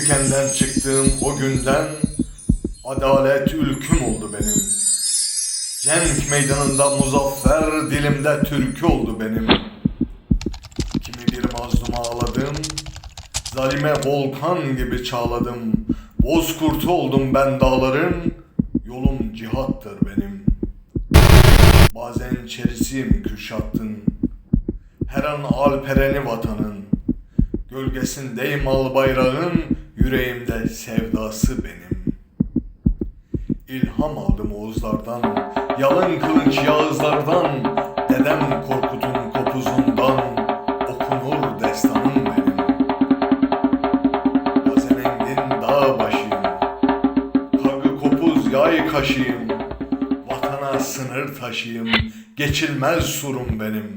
tükenden çıktığım o günden adalet ülküm oldu benim. Cenk meydanında muzaffer dilimde türkü oldu benim. Kimi bir mazluma ağladım, zalime volkan gibi çağladım. Bozkurtu oldum ben dağların, yolum cihattır benim. Bazen çerisiyim Kürşat'ın, her an alpereni vatanın. Gölgesindeyim al bayrağın, yüreğimde sevdası benim. İlham aldım Oğuzlardan, yalın kılıç Yağızlardan, dedem Korkut'un kopuzundan, okunur destanım benim. Gazemengin dağ başıyım, kargı kopuz yay kaşıyım, vatana sınır taşıyım, geçilmez surum benim.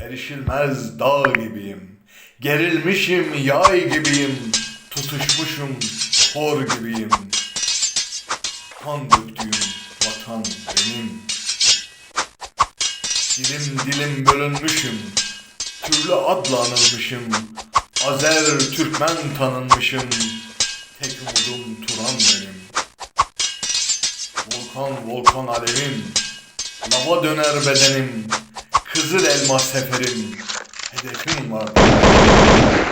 Erişilmez dağ gibiyim, gerilmişim yay gibiyim, tutuşmuşum kor gibiyim. Kan döktüğüm vatan benim. Dilim dilim bölünmüşüm, türlü adla anılmışım. Azer, Türkmen tanınmışım, tek umudum Turan benim. Volkan volkan alevim, lava döner bedenim, kızıl elma seferim, hedefim var.